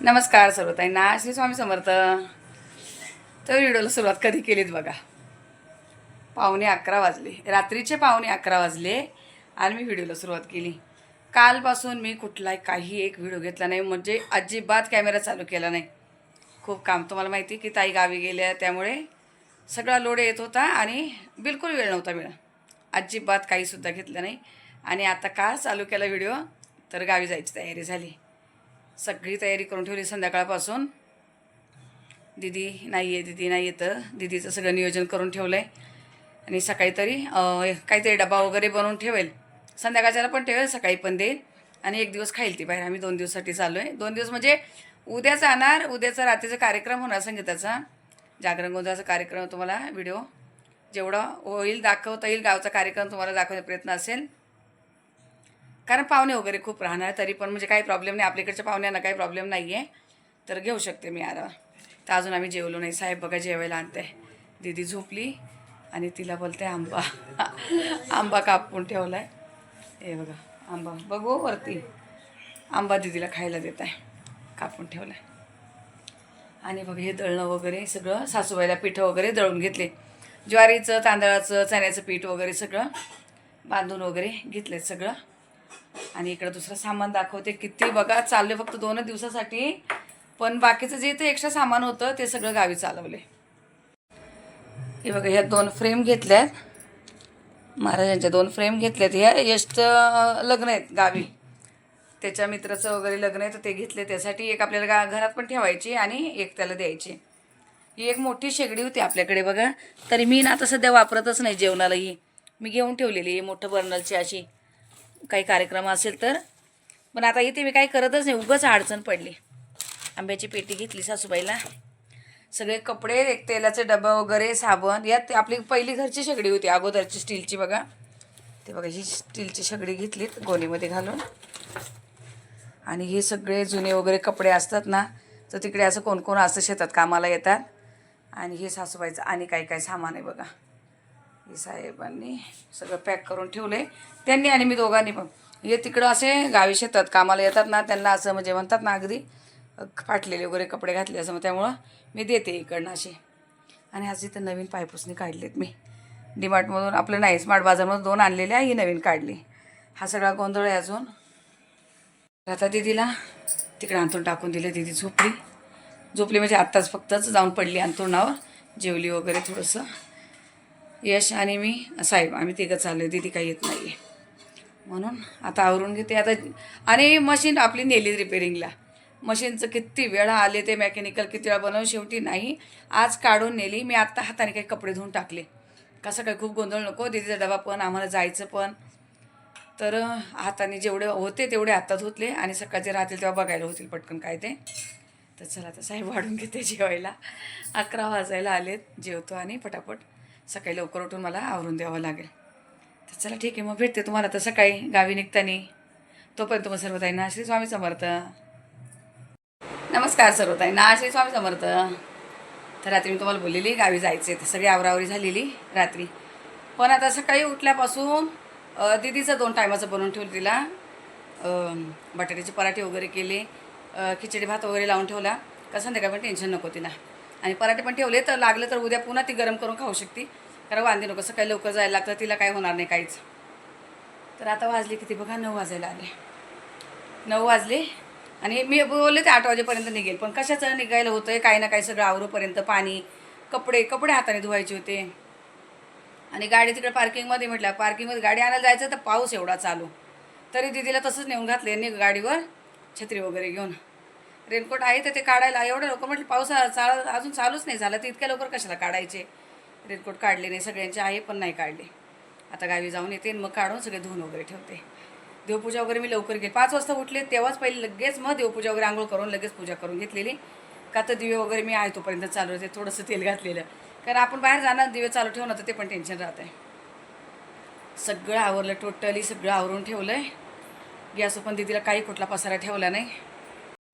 नमस्कार सर्वताईंना. श्री स्वामी समर्थ. तर व्हिडिओला सुरुवात कधी केलीत बघा? पावणे अकरा वाजले. रात्रीचे पावणे अकरा वाजले आणि मी व्हिडिओला सुरुवात केली. कालपासून मी कुठलाही काही एक व्हिडिओ घेतला नाही म्हणजे अजिबात कॅमेरा चालू केला नाही. खूप काम. तुम्हाला माहिती की ताई गावी गेल्या त्यामुळे सगळा लोड येत होता आणि बिलकुल वेळ नव्हता मिळा अजिबात काहीसुद्धा घेतलं नाही. आणि आता का चालू केला व्हिडिओ तर गावी जायची तयारी झाली. सगळी तयारी करून ठेवली संध्याकाळपासून. दिदी नाही आहे दिदी नाही येतं दिदीचं सगळं नियोजन करून ठेवलं आहे आणि सकाळी तरी काहीतरी डबा वगैरे बनवून ठेवेल. संध्याकाळच्याला पण ठेवेल सकाळी पण देईल. आणि एक दिवस खाईल ती बाहेर. आम्ही दोन दिवसासाठी चाललो आहे दोन दिवस म्हणजे उद्या जाणार उद्याचा रात्रीचा कार्यक्रम होणार संगीताचा. जागरण गोंधळाचा कार्यक्रम तुम्हाला व्हिडिओ. जेवढा होईल दाखवता येईल गावचा कार्यक्रम तुम्हाला दाखवण्याचा प्रयत्न असेल. कारण पाहुणे वगैरे खूप राहणार तरी पण म्हणजे काही प्रॉब्लेम नाही. आपल्याकडच्या पाहुण्यांना काही प्रॉब्लेम नाही आहे तर घेऊ शकते मी आराम तर अजून आम्ही जेवलो नाही. साहेब बघा जेवायला आणते दीदी झोपली आणि तिला बोलते आंबा. आंबा कापून ठेवला आहे हे बघा आंबा. बघू वरती. आंबा दिदीला खायला देत आहे कापून ठेवला आहे आणि बघ हे दळणं वगैरे सगळं सासूबाईला पिठं वगैरे दळून घेतले. ज्वारीचं तांदळाचं चण्याचं पीठ वगैरे सगळं बांधून वगैरे घेतले सगळं. आणि इकडं दुसरं सामान दाखवते. किती बघा चालले फक्त दोनच दिवसासाठी. पण बाकीचं जे ते एक्स्ट्रा सामान होतं ते सगळं गावी चालवले. हे बघा ह्या दोन फ्रेम घेतल्यात. महाराजांच्या दोन फ्रेम घेतल्यात. ह्या यष्ट लग्न आहेत गावी. त्याच्या मित्राचं वगैरे लग्न आहे तर ते घेतले. त्यासाठी एक आपल्याला गा घरात पण ठेवायची आणि एक त्याला द्यायची. ही एक मोठी शेगडी होती आपल्याकडे बघा. तरी मी ना आता सध्या वापरतच नाही जेवणाला ही. मी घेऊन ठेवलेली मोठं बर्नलची अशी. काही कार्यक्रम असेल तर. पण आता इथे मी काही करतच नाही. उगाच अडचण पडली. आंब्याची पेटी घेतली सासूबाईला. सगळे कपडे एक तेलाचे डबा वगैरे साबण यात आपली पहिली घरची शेगडी होती. अगोदरची स्टीलची बघा. ते बघा ही स्टीलची शेगडी घेतलीत गोणीमध्ये घालून. आणि हे सगळे जुने वगैरे कपडे असतात ना तर तिकडे असं कोण कोण असं शेतात कामाला येतात. आणि हे सासूबाईचं आणि काय काय सामान आहे बघा. हे साहेबांनी सगळं पॅक करून ठेवलं आहे त्यांनी आणि मी दोघांनी पण. हे तिकडं असे गावी शेतात कामाला येतात ना त्यांना असं म्हणजे म्हणतात ना अगदी फाटलेले वगैरे कपडे घातले असं मग त्यामुळं मी देते इकडनं असे. आणि आज इथं नवीन पायपुसणी काढलेत मी. डीमार्टमधून आपलं नाही स्मार्ट बाजारमधून दोन आणलेले आहे ही नवीन काढली. हा सगळा गोंधळ आहे अजून. आता दिदीला तिकडे अंथरून टाकून दिले दिदी झोपली. झोपली म्हणजे आत्ताच फक्तच जाऊन पडली अंथरुणावर. जेवली वगैरे थोडंसं. यश आणि मी साहेब आम्ही तिघं चाललो दिदी काही येत नाही आहे म्हणून आता आवरून घेते. आता आणि मशीन आपली नेली रिपेरिंगला मशीनचं किती वेळा आले ते मेकॅनिकल किती वेळा बनवून शेवटी नाही. आज काढून नेली मी आत्ता हाताने काही कपडे धुवून टाकले. कसं काही खूप गोंधळ नको दिदीचा डबा पण आम्हाला जायचं पण. तर हाताने जेवढे होते तेवढे हातात धुतले आणि सकाळचे राहतील तेव्हा बघायला होतील पटकन काय ते. तर चला आता साहेब वाढून घेते जेवायला. अकरा वाजायला आलेत जेवतो आणि पटापट सकाळी लवकर उठून मला आवरून द्यावं लागेल. तर चला ठीक आहे मग भेटते तुम्हाला तर सकाळी. गावी निघताना. तोपर्यंत मग सर्वताईंना श्री स्वामी समर्थ. नमस्कार सर्वताईंना श्री स्वामी समर्थ. तर रात्री मी तुम्हाला बोललेली गावी जायचे तर सगळी आवरावरी झालेली रात्री. पण आता सकाळी उठल्यापासून दिदीचं दीदीचं दोन टायमाचं बनवून ठेवलं तिला. बटाट्याचे पराठे वगैरे केले खिचडी भात वगैरे लावून ठेवला. का संध्याकाळी पण टेन्शन नको तिला. आणि पराठे पण ठेवले तर लागलं तर उद्या पुन्हा ती गरम करून खाऊ शकते. कारण वांदे नको सकाळी लवकर जायला लागतं तिला काय होणार नाही काहीच. तर आता वाजले किती? बघा नऊ वाजायला आले. नऊ वाजले आणि मी बोलले ते आठ वाजेपर्यंत निघेल. पण कशाचं निघायला होतं आहे काही ना काही सगळं आवरूपर्यंत पाणी कपडे कपडे हाताने धुवायचे होते. आणि गाडी तिकडे पार्किंगमध्ये म्हटलं पार्किंगमध्ये गाडी आणायला जायचं तर पाऊस एवढा चालू. तरी दिदीला तसंच नेऊन घातले यांनी गाडीवर छत्री वगैरे घेऊन. रेनकोट आहे तर ते काढायला एवढं लवकर म्हटलं पाऊस चाल अजून चालूच नाही झाला. तर इतक्या लवकर कशाला काढायचे? रेनकोट काढले नाही सगळ्यांचे आहे पण नाही काढले. आता गावी जाऊन येते आणि मग काढून सगळे धुवून वगैरे ठेवते. देवपूजा वगैरे मी लवकर गेले पाच वाजता उठले तेव्हाच पहिले लगेच मग देवपूजा वगैरे आंघोळ करून लगेच पूजा करून घेतलेली. का तर दिवे वगैरे मी आहे तोपर्यंत चालू होते थोडंसं तेल घातलेलं. कारण आपण बाहेर जाणार दिवे चालू ठेवणं तर ते पण टेन्शन राहत आहे. सगळं आवरलं टोटली सगळं आवरून ठेवलं आहे गॅस पण दिदीला काही कुठला पसारा ठेवला नाही.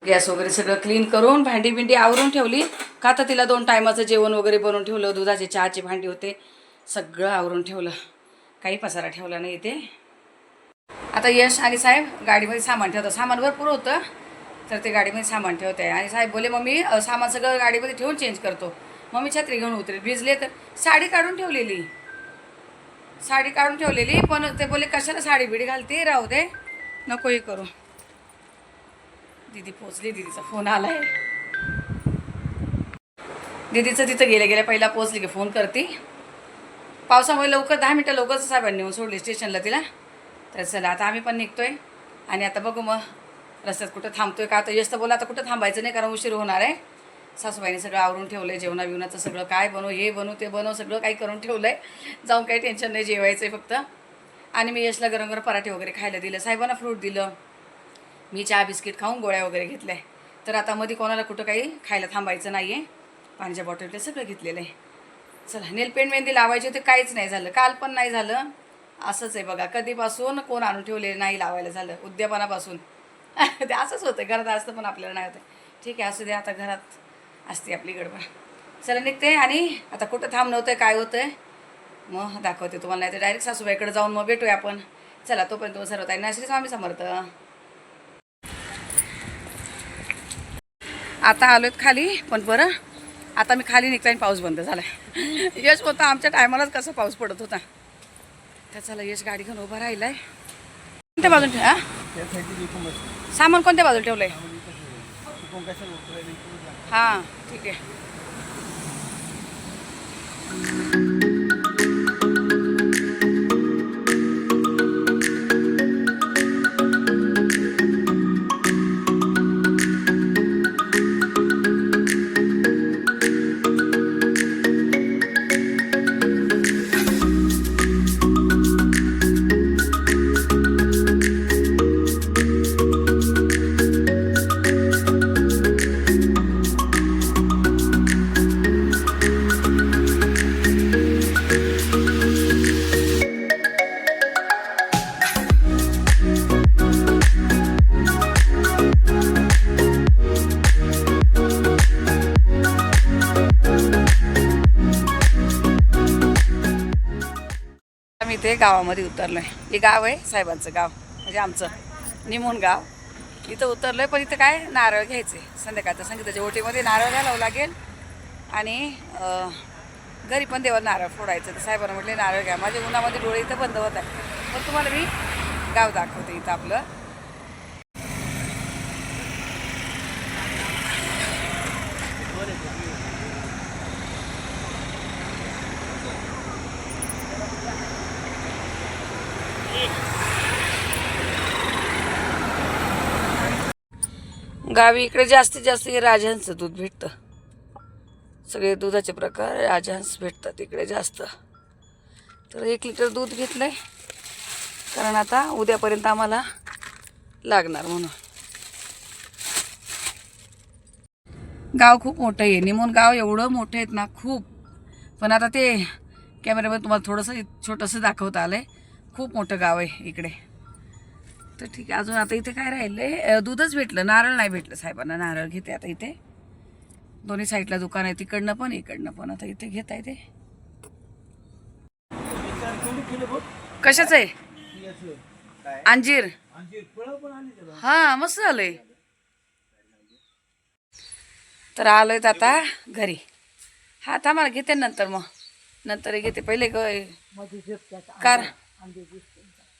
गॅस वगैरे सगळं क्लीन करून भांडी बिंडी आवरून ठेवली. का तर तिला दोन टायमाचं जेवण वगैरे बनवून ठेवलं दुधाचे चहाचे भांडी होते. सगळं आवरून ठेवलं. काही पसारा ठेवला नाही इथे. आता यश आणि साहेब गाडीमध्ये सामान ठेवतं सामान भरपूर होतं तर ते गाडीमध्ये सामान ठेवत आहे आणि साहेब बोले मम्मी सामान सगळं गाडीमध्ये ठेवून चेंज करतो. मम्मी छत्री घेऊन उतरेल भिजले तर. साडी काढून ठेवलेली. साडी काढून ठेवलेली पण ते बोले कशाला साडी बिडी घालते? राहू दे. नको हे करू. दीदी पोचली दीदीचा फोन आला आहे दीदीचं तिथं गेल्या गेल्या पहिला पोचली की फोन करते. पावसामुळे लवकर दहा मिनटं लवकरच साहेबांनी नेऊन सोडली स्टेशनला तिला. तर चला आता आम्ही पण निघतोय. आणि आता बघू मग रस्त्यात कुठं थांबतोय का आता. यश तर बोला आता कुठं थांबायचं नाही कारण उशीर होणार आहे. सासूबाईने सगळं आवरून ठेवलं आहे जेवणा बिवणाचं सगळं काय बनव हे बनव ते बनव सगळं काही करून ठेवलं आहे जाऊन काही टेन्शन नाही जेवायचं आहे फक्त. आणि मी यशला गरम गरम पराठे वगैरे खायला दिलं. साहेबांना फ्रूट दिलं. मी चहा बिस्किट खाऊन गोळ्या वगैरे घेतल्या. तर आता मध्ये कोणाला कुठं काही खायला थांबायचं नाही आहे पाण्याच्या बॉटल ते सगळं घेतलेलं आहे. चला नेल पेंट मेहंदी लावायची होती काहीच नाही झालं. काल पण नाही झालं. असंच आहे बघा. कधीपासून कोण आणून ठेवले नाही लावायला झालं. उद्यापनापासून. ते असंच होतं. घरात असतं पण आपल्याला नाही होतं. ठीक आहे असू दे. आता घरात असते आपली गडबड. चला निघते आणि आता कुठं थांब नव्हतं काय होतं मग दाखवते तुम्हाला. नाही तर डायरेक्ट सासूबाईकडे जाऊन मग भेटूया आपण. चला तोपर्यंत सर्व ताई ना श्री स्वामी समर्थ. आता आलोत खाली पण बरं. आता मी खाली निघता आणि पाऊस बंद झाला यश होता आमच्या टायमालाच कसा पाऊस पडत होता. तर चला यश गाडी घेऊन उभा राहिलाय. कोणत्या बाजून ठेव हा? सामान कोणत्या बाजूला ठेवलंय? हां ठीक आहे. ते इथे गावामध्ये उतरलोय. हे गाव आहे साहेबांचं गाव. म्हणजे आमचं. निमून गाव. इथं उतरलोय पण इथं काय? नारळ घ्यायचे. संध्याकाळचं संगीताच्या ओटीमध्ये नारळ घालावं लागेल. आणि घरी पण देवा नारळ फोडायचं. तर साहेबांना म्हटले नारळ घ्या. माझ्या उन्हामध्ये डोळे इथं बंद होत आहे पण तुम्हाला मी गाव दाखवते इथं आपलं. गावी इकडे जास्तीत जास्त हे राजहंसचं दूध भेटतं. सगळे दुधाचे प्रकार राजहंस भेटतात इकडे जास्त. तर एक लिटर दूध घेतलंय. कारण आता उद्यापर्यंत आम्हाला लागणार म्हणून. गाव खूप मोठं आहे. निमून गाव एवढं मोठं आहेत ना खूप. पण आता ते कॅमेऱ्यामध्ये तुम्हाला थोडंसं छोटंसं दाखवता आहे खूप मोठं गाव आहे इकडे. तर ठीक आहे. अजून आता इथे काय राहिलंय? अं, दूधच भेटलं. नारळ नाही भेटलं साहेबांना. नारळ घेते आता इथे. दोन्ही साईडला दुकान आहे. तिकडनं पण इकडनं पण. आता इथे घेत आहे ते कशाच आहे? अंजीर. हा मस्त झालंय. तर आलोय आता घरी. हा थांबा ना घेते नंतर मग. नंतर घेते. पहिले कार.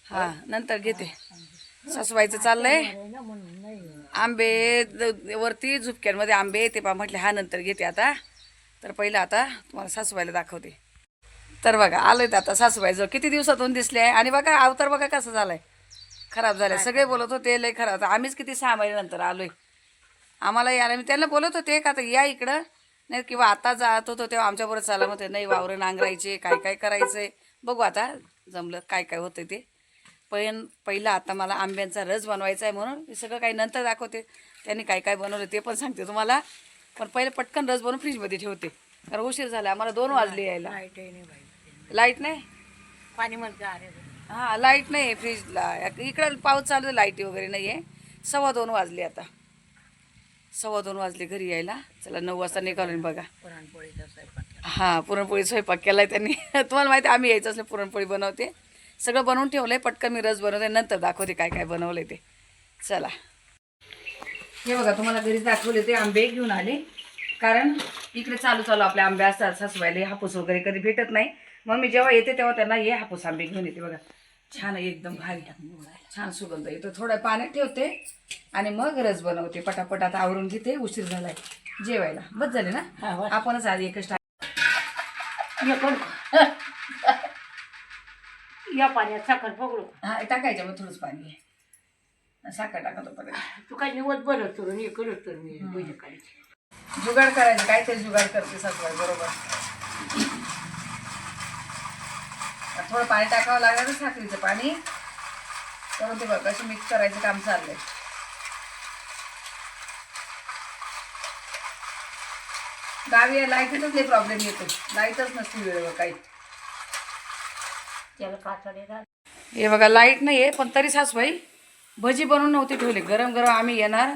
हा नंतर घेते. सासूबाईचं चाललंय. आंबे वरती झुपक्यांमध्ये आंबे ते पा म्हटले हा नंतर घेते आता. तर पहिलं आता तुम्हाला सासूबाईला दाखवते. तर बघा आलोय आता सासूबाईजवळ. किती दिवसातून दिसले आहे? आणि बघा अवतार बघा कसं झालाय. खराब झालाय. सगळे बोलत होते लय खराब होतं. आम्हीच किती सहा महिन्यानंतर आलोय. आम्हाला यायला मी त्यांना बोलत होते का आता या इकडं? नाही किंवा आता जात होतो तेव्हा आमच्याबरोबर चाला म्हणते नाही वावरं नांगरायचे काय काय करायचंय? बघू आता जमलं काय काय होतं ते. पण पहिलं आता मला आंब्यांचा रस बनवायचा आहे म्हणून हे सगळं काही नंतर दाखवते. त्यांनी काय काय बनवलं ते पण सांगते तुम्हाला. पण पहिले पटकन रस बनवून फ्रीजमध्ये ठेवते. कारण उशीर झाला. आम्हाला दोन वाजले यायला. लाइट नाही पाणी हां लाइट नाही आहे फ्रीजला. इकडं पाऊस चालू आहे लाईटी वगैरे नाही आहे सव्वा दोन वाजले आता. सव्वा दोन वाजले घरी यायला. चला नऊ वाजता निघालो बघा. पुरणपोळीचा स्वयंपाक हां पुरणपोळी स्वयंपाक केलाय त्यांनी. तुम्हाला माहिती आहे, आम्ही यायचं असलं पुरणपोळी बनवते. सगळं बनवून ठेवलंय पटकन मी रस बनवते नंतर दाखवते काय काय बनवलंय ते. चला. हे बघा तुम्हाला घरी दाखवले ते आंबे घेऊन आले. कारण इकडे चालू चालू आपले आंबे असतात सासूबाईला हापूस वगैरे कधी भेटत नाही. मग मी जेव्हा येते तेव्हा त्यांना हे हापूस आंबे घेऊन येते बघा. छान आहे एकदम भारी. छान सुगंध येतो. थोडं पाण्यात ठेवते आणि मग रस बनवते. पटापट आता आवरून घेते. उशीर झालाय जेवायला. बस झाले ना. आपणच आधी एकच ये कोण या पाण्यात साखर पकडू. हा टाकायच्या मग थोडंच पाणी. आहे साखर टाकतो परत. तू काय निवत बनवत तर हे करत तर मी भजी काढायची जुगाड करायचं काहीतरी जुगाड करते सासूबाई बरोबर. आता थोडं पाणी टाकावं लागलं ना साखरीचं पाणी. करून ते बघ कसं मिक्स करायचं काम चाललंय. गावी लाईटीतच लई प्रॉब्लेम येतो. लाईटच नसते वेळेवर काही. त्याला कातडे हे बघा लाइट नाही आहे पण तरी सासूबाई भजी बनवून नव्हती ठेवली. गरम गरम आम्ही येणार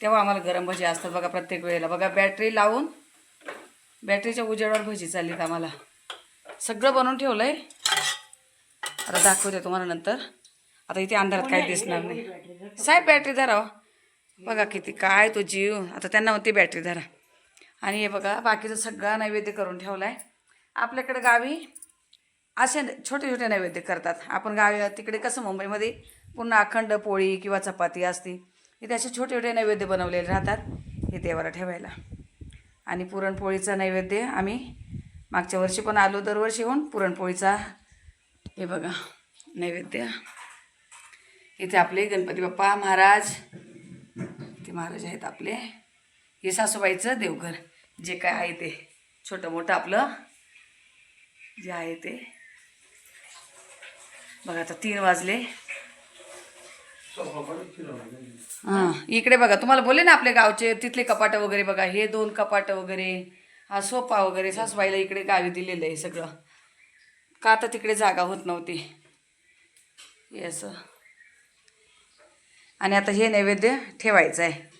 तेव्हा आम्हाला गरम भजी असतात बघा प्रत्येक वेळेला. बघा बॅटरी लावून बॅटरीच्या उजेडावर भजी चाललीत आम्हाला. सगळं बनवून ठेवलं आहे आता दाखवते तुम्हाला नंतर. आता इथे अंधारात काही दिसणार नाही. साहेब बॅटरी धरा हो. बघा किती काय तो जीव. आता त्यांना म्हणते बॅटरी धरा. आणि हे बघा बाकीचं सगळं नैवेद्य करून ठेवला आहे आपल्याकडे गावी असे छोटे छोटे नैवेद्य करतात. आपण गावी तिकडे कसं मुंबईमध्ये पुन्हा अखंड पोळी किंवा चपाती असते इथे असे छोटे छोटे नैवेद्य बनवलेले राहतात. हे देवाला ठेवायला. आणि पुरणपोळीचा नैवेद्य आम्ही मागच्या वर्षी पण आलो दरवर्षी होऊन पुरणपोळीचा हे बघा नैवेद्य. इथे आपले गणपती बाप्पा महाराज ते महाराज आहेत आपले. हे सासूबाईचं देवघर जे काय आहे ते. छोटं मोठं आपलं जे आहे ते. बघा आता तीन वाजले. हां इकडे बघा तुम्हाला बोलले ना आपले गावचे तिथले कपाटं वगैरे बघा हे दोन कपाटं वगैरे हा सोफा वगैरे सासूबाईला इकडे गावी दिलेलं आहे सगळं. का आता तिकडे जागा होत नव्हती? हे असं. आणि आता हे नैवेद्य ठेवायचं आहे.